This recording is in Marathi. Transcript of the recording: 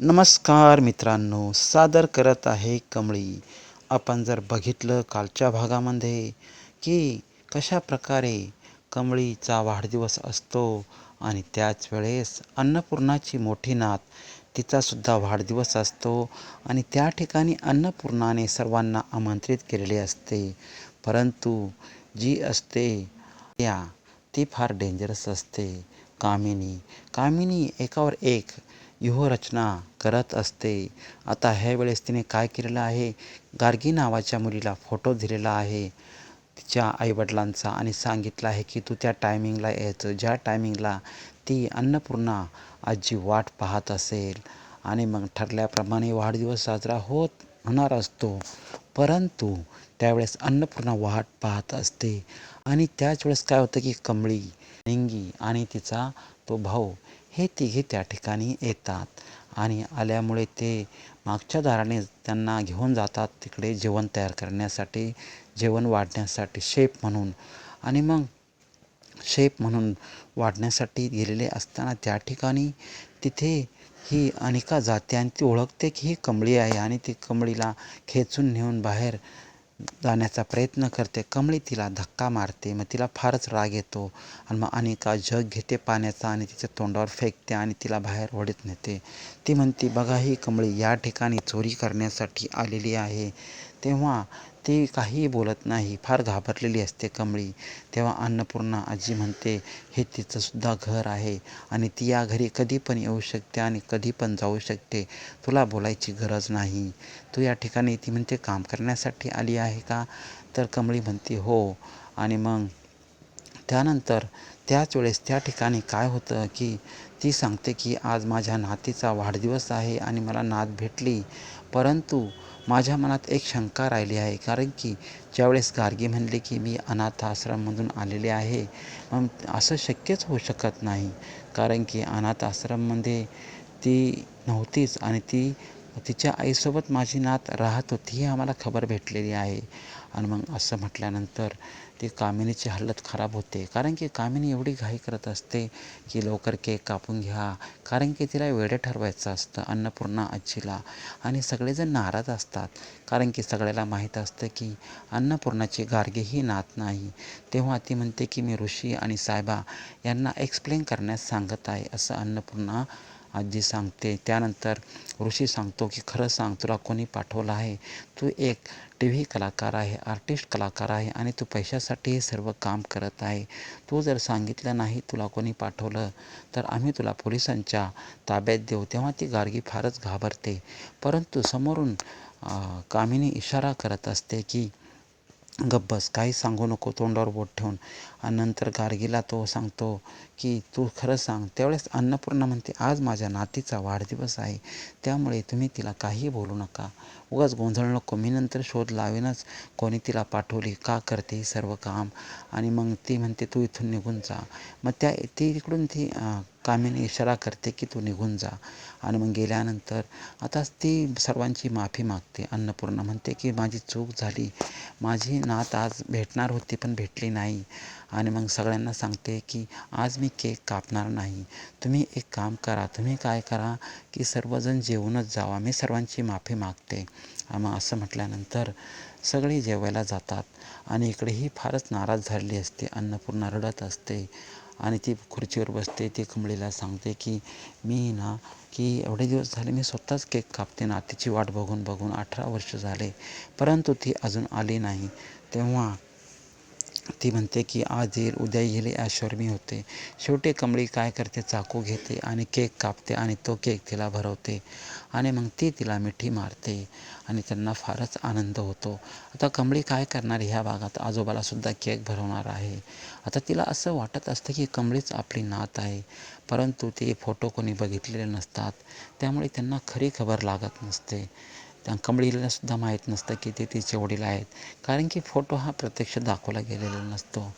नमस्कार मित्रांनो सादर करत आहे कमळी. आपण जर बघितलं कालच्या भागामध्ये की कशा प्रकारे कमळीचा वाढदिवस असतो आणि त्याच वेळेस अन्नपूर्णाची मोठी नात तिचासुद्धा वाढदिवस असतो आणि त्या ठिकाणी अन्नपूर्णाने सर्वांना आमंत्रित केलेले असते. परंतु जी असते त्या ती फार डेंजरस असते. कामिनी कामिनी एकावर एक व्यूहरचना करत असते. आता ह्या वेळेस तिने काय केलेलं आहे? गार्गी नावाच्या मुलीला फोटो दिलेला आहे. तिच्या आईवडिलांचा आणि सांगितलं आहे की तू त्या टायमिंगला यायचं ज्या टायमिंगला ती अन्नपूर्णा आजी वाट पाहत असेल आणि मग ठरल्याप्रमाणे वाढदिवस साजरा होत होणार असतो. परंतु त्यावेळेस अन्नपूर्णा वाट पाहत असते. आणि त्याच वेळेस काय होतं की कमळी निंगी आणि तिचा तो भाऊ हे तिघे त्या ठिकाणी येतात. आणि आल्यामुळे ते मागच्या दाराने त्यांना घेऊन जातात. तिकडे जेवण तयार करण्यासाठी जेवण वाढण्यासाठी शेप म्हणून. आणि मग शेप म्हणून वाढण्यासाठी गेलेले असताना त्या ठिकाणी तिथे ही अनिका जाते आणि ती ओळखते की ही कमळी आहे. आणि ती कमळीला खेचून नेऊन बाहेर जाण्याचा प्रयत्न करते. कमळी तिला धक्का मारते मग तिला फारच राग येतो आणि मग अनिका जग घेते पाण्याचा आणि तिच्या तोंडावर फेकते आणि तिला बाहेर ओढत नेते. ती म्हणते बघा ही कमळी या ठिकाणी चोरी करण्यासाठी आलेली आहे. तेव्हा ती काहीही बोलत नाही फार घाबरलेली असते कमळी. तेव्हा अन्नपूर्णा आजी म्हणते हे तिचंसुद्धा घर आहे आणि ती या घरी कधी पण येऊ शकते आणि कधी पण जाऊ शकते. तुला बोलायची गरज नाही. तू या ठिकाणी ती म्हणते काम करण्यासाठी आली आहे का? तर कमळी म्हणते हो. आणि मग त्यानंतर त्याच वेळेस त्या ठिकाणी काय होतं की ती सांगते की आज माझ्या नातीचा वाढदिवस आहे आणि मला नात भेटली. परंतु माझ्या मनात एक शंका राहिली आहे. कारण की ज्यावेळेस गार्गी म्हणले की मी अनाथ आश्रममधून आलेले आहे मग असं शक्यच होऊ शकत नाही. कारण की अनाथ आश्रममध्ये ती नव्हतीच आणि ती तिच्या आईसोबत माझी नात राहत होती ही आम्हाला खबर भेटलेली आहे. आणि मग असं म्हटल्यानंतर ती कामिनीची हालत खराब होते. कारण की कामिनी एवढी घाई करत असते की लवकर केक कापून घ्या. कारण की तिला वेडे ठरवायचं असतं अन्नपूर्णा आजीला. आणि सगळेजण नाराज असतात. कारण की सगळ्याला माहीत असतं की अन्नपूर्णाची गार्गी ही नात नाही. तेव्हा ती म्हणते की मी ऋषी आणि साहेबा यांना एक्सप्लेन करण्यास सांगत आहे असं अन्नपूर्णा आजी सांगते त्यानंतर ऋषी सांगतो की खरं सांग तुला कोणी पाठवलं आहे? तू एक टी व्ही कलाकार आहे आर्टिस्ट कलाकार आहे आणि तू पैशासाठी हे सर्व काम करत आहे. तू जर सांगितलं नाही तुला कोणी पाठवलं तर आम्ही तुला पोलिसांच्या ताब्यात देऊ. तेव्हा ती गार्गी फारच घाबरते. परंतु समोरून कामिनी इशारा करत असते की गब्बस काही सांगू नको तोंडावर बोट ठेवून. आणि नंतर गार्गीला तो सांगतो की तू खरं सांग. त्यावेळेस अन्नपूर्णा म्हणते आज माझ्या नातीचा वाढदिवस आहे त्यामुळे तुम्ही तिला काहीही बोलू नका. उगाच गोंधळ नको मी नंतर शोध लावेनच कोणी तिला पाठवली का करते सर्व काम. आणि मग ती म्हणते तू इथून निघून जा. मग त्या ती तिकडून ती कामिनी इशारा करते की तू निघून जा. आणि मग गेल्यानंतर आता ती सर्वांची माफी मागते. अन्नपूर्णा म्हणते की माझी चूक झाली. माझी नात आज भेटणार होती पण भेटली नाही. आणि मग सगळ्यांना सांगते की आज मी केक कापणार नाही. तुम्ही एक काम करा. तुम्ही काय करा की सर्वजण जेवूनच जावा. मी सर्वांची माफी मागते. मग असं म्हटल्यानंतर सगळे जेवायला जातात. आणि इकडे ही फारच नाराज झालेली असते. अन्नपूर्णा रडत असते. आणि ती खुर्चीवर बसते ती कमळीला सांगते की मी ना की एवढे दिवस झाले मी स्वतःच केक कापते ना तिची वाट बघून बघून अठरा वर्ष झाले. परंतु ती अजून आली नाही. तेव्हा ती म्हणते की आज येईल उद्या येईल याश्वर मी होते. शेवटी कमळी काय करते चाकू घेते आणि केक कापते आणि तो केक तिला भरवते आणि मग ती तिला मिठी मारते आणि त्यांना फारच आनंद होतो. आता कमळी काय करणार ह्या भागात? आजोबालासुद्धा केक भरवणार आहे. आता तिला असं वाटत असतं की कमळीच आपली नात आहे. परंतु ते फोटो कोणी बघितलेले नसतात. त्यामुळे त्यांना खरी खबर लागत नसते. त्या कमळीलासुद्धा माहीत नसतं की ते तिचे वडील आहेत. कारण की फोटो हा प्रत्यक्ष दाखवला गेलेला नसतो.